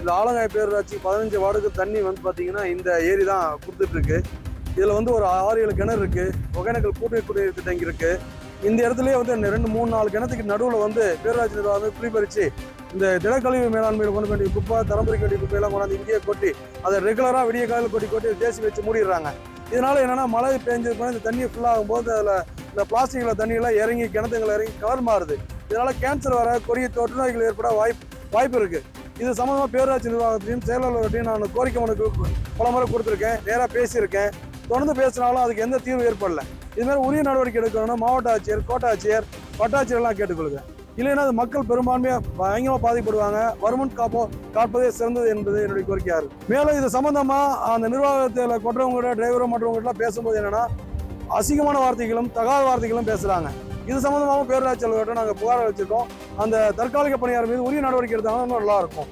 இந்த ஆலங்காய பேரூராட்சி பதினஞ்சு வார்டுக்கு தண்ணி வந்து பார்த்தீங்கன்னா இந்த ஏரி தான் கொடுத்துட்டு இருக்கு. இதில் வந்து ஒரு ஆறு ஏழு கிணறு இருக்கு. ஒகேனக்கல் கூட்டுறவு குடிநீர் திட்டம் இங்க இருக்கு. இந்த இடத்துலயே வந்து இந்த ரெண்டு மூணு நாலு கிணத்துக்கு நடுவில் வந்து பேரூராட்சி நிர்வாகம் வந்து இந்த திடக்கழிவு மேலாண்மையில் கொண்டு வேண்டிய குப்பை தரம்பரிக்க வேண்டிய குப்பையெல்லாம் கொண்டாந்து இங்கேயே கொட்டி அதை ரெகுலராக விடிய காலையில் கொட்டி கொட்டி தேசி வச்சு மூடிடுறாங்க. இதனால என்னன்னா மழை பெஞ்சதுக்கு இந்த தண்ணி ஃபுல்லாகும் போது அதில் இந்த பிளாஸ்டிக்கில் தண்ணியெல்லாம் இறங்கி கிணத்துங்களை இறங்கி கலர் மாறுது. இதனால கேன்சர் வர கொடிய தொற்று நோய்கள் ஏற்பட வாய்ப்பு வாய்ப்பு இருக்குது இது சம்மந்தமாக பேரூராட்சி நிர்வாகத்தையும் செயலாளர்கிட்டையும் நான் கோரிக்கை மனுக்கு பல முறை கொடுத்துருக்கேன். நேராக பேசியிருக்கேன். தொடர்ந்து பேசினாலும் அதுக்கு எந்த தீர்வு ஏற்படல. இதுமாதிரி உரிய நடவடிக்கை எடுக்கணும்னு மாவட்ட ஆட்சியர் கோட்டாட்சியர் வட்டாட்சியர்லாம் கேட்டுக்கொள்கிறேன் இல்லைன்னா அது மக்கள் பெரும்பான்மையாக பயங்கரமாக பாதிக்கப்படுவாங்க. வருமுன் காப்போ காப்பதே சிறந்தது என்பது என்னுடைய கோரிக்கையாக இருக்கு மேலும் இது சம்மந்தமாக அந்த நிர்வாகத்தில் கொட்டுறவங்க டிரைவரும் மற்றவங்ககிட்ட பேசும்போது என்னென்னா அசிங்கமான வார்த்தைகளும் தகாத வார்த்தைகளும் பேசுகிறாங்க இது சம்மந்தமாகவும் பேரூராட்சி அலுவலர்கிட்ட நாங்கள் புகார் வச்சுருக்கோம் அந்த தற்காலிக பணியாளர் மீது உரிய நடவடிக்கை எடுத்தாங்கன்னா இன்னும் நல்லா இருக்கும்.